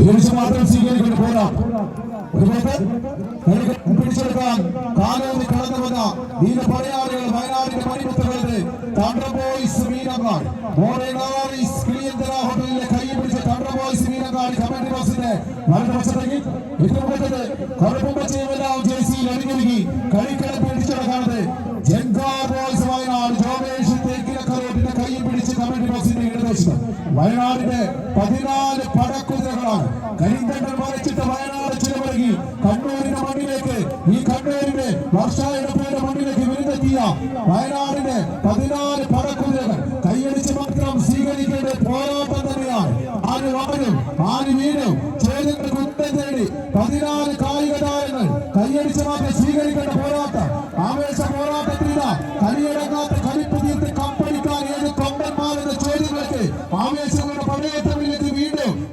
ഏകദേശം മാത്രം സ്വീകരിക്കുന്നു പോരാം. പിടിച്ചെടുക്കാൻ കാലോതി കടന്നു വന്ന നീല പടയാളികൾ വയനാടിന്റെ മണിമുത്തുകളുടെ തണ്ട ബോയ്സ് മീനങ്ങാട്. ഹോട്ടലിലെ കൈ പിടിച്ച തണ്ട ബോയ്സ് മീനങ്ങാട് കമന്റ് ബോസിന്റെ വലതുവശത്തേക്ക് ഇട്ടുമുഖത്തത് കറുപ്പും പച്ചയുമെല്ലാം ജേഴ്സിയിൽ അണിഞ്ഞൊരുങ്ങി കളിക്കളം പിടിച്ചെടുക്കാണത് ജങ്കാ വയനാടിന്റെ പതിനാല് പടക്കുതിരകളാണ്. കരിന്തണ്ടൽ മറിച്ചിട്ട് വയനാട് ചിലവഴകി കണ്ണൂരിന്റെ മണ്ണിലേക്ക് ഈ കണ്ണൂരിന്റെ വർഷായിടപ്പയുടെ മണ്ണിലേക്ക് വിരുന്നെത്തിയ വയനാടിന്റെ പതിനാല് പടക്കുതിരകൾ കൈയടിച്ച് മാത്രം സ്വീകരിക്കേണ്ട പോരാട്ടം തന്നെയാണ്. ആര് വാനും ആര് വീടും ചേരുന്ന കുറ്റം തേടി പതിനാല്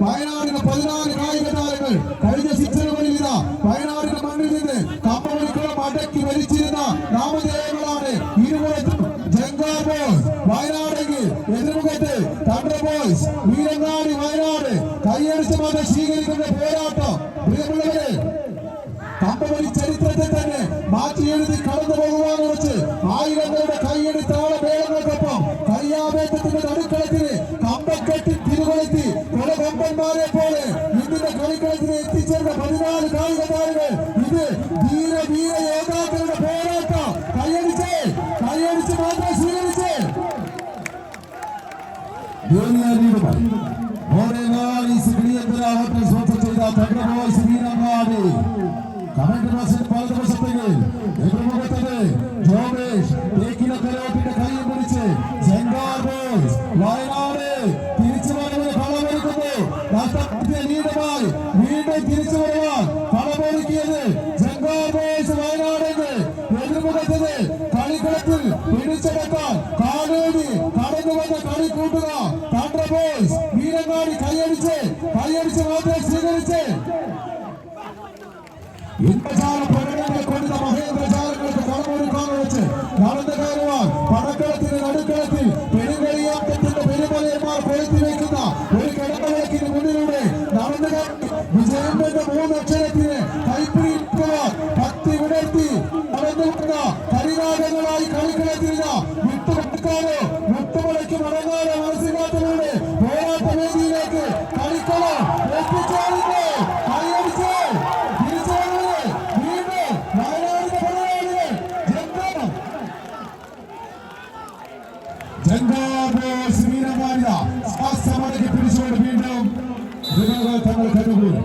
വീണ്ടും വയനാടിന് പതിനാല് കായിക താരങ്ങൾ കഴിഞ്ഞ സീസണുകളിൽ ഇതാ. വയനാടിന്റെ മണ്ണിൽ നിന്ന് കമ്പളിക്കുളം അടക്കി വലിച്ചിരുന്ന നാമധേയങ്ങളാണ് ഇരുപുറത്തും. ജംഗാ ബോയ്സ് വയനാടെങ്കിൽ എതിർമുഖത്ത് തണ്ടർ ബോയ്സ് വീരങ്ങാടി വയനാട്. കയ്യടിച്ച് മാത്രം സ്വീകരിക്കുന്ന പോരാട്ടം. പ്രിയമുള്ളവരെ കമ്പവലി കളിക്കളത്തിന് എത്തിച്ചേർന്ന പതിനാല് കായിക താരങ്ങൾ ഇത് ധീര വീര യോദ്ധാക്കളുടെ പോരാട്ടം. കൈയടിച്ച് കൈയടിച്ച് മാത്രം സ്വീകരിച്ച്. ദേവിയാരിയുമായി ഓരേനാളി സിഗ്രിയന്തര ഹോട്ടൽ സ്പോൺസർ ചെയ്ത തണ്ടബോയ് ശ്രീരങ്ങാടി കമന്റ് ബോസിന് വലതുവശത്തേക്ക് എതിർമുഖത്തേക്ക് ജോമേഷ്. തേക്കില കരോട്ടിന്റെ കൈയും പിടിച്ച് പിടിച്ചെടുക്കാൻ കാവേരി കടന്നു വന്ന കളി കൂട്ടുക. തണ്ട ബോയ്സ് വീരങ്ങാടി കൈയടിച്ച് കൈയടിച്ച് മാത്രം സ്വീകരിച്ച്. ഇന്ദ്രജാല പ്രകടനങ്ങൾ കൊടുത്ത മഹേന്ദ്രജാലങ്ങൾക്ക് കളമൊരുക്കാൻ വെച്ച് നടന്നു കയറുവാൻ പടക്കളത്തിന് നടുക്കളത്തിൽ പെരുങ്കളിയാട്ടത്തിന്റെ പെരുമലയന്മാർ കൊളുത്തി വയ്ക്കുന്ന ജംഗാബോസ് വീരമാരിത ശ്വാസമടക്കി പിടിച്ചുകൊണ്ട് വീണ്ടും വിനോദ തങ്ങൾ കണ്ടുകൂടി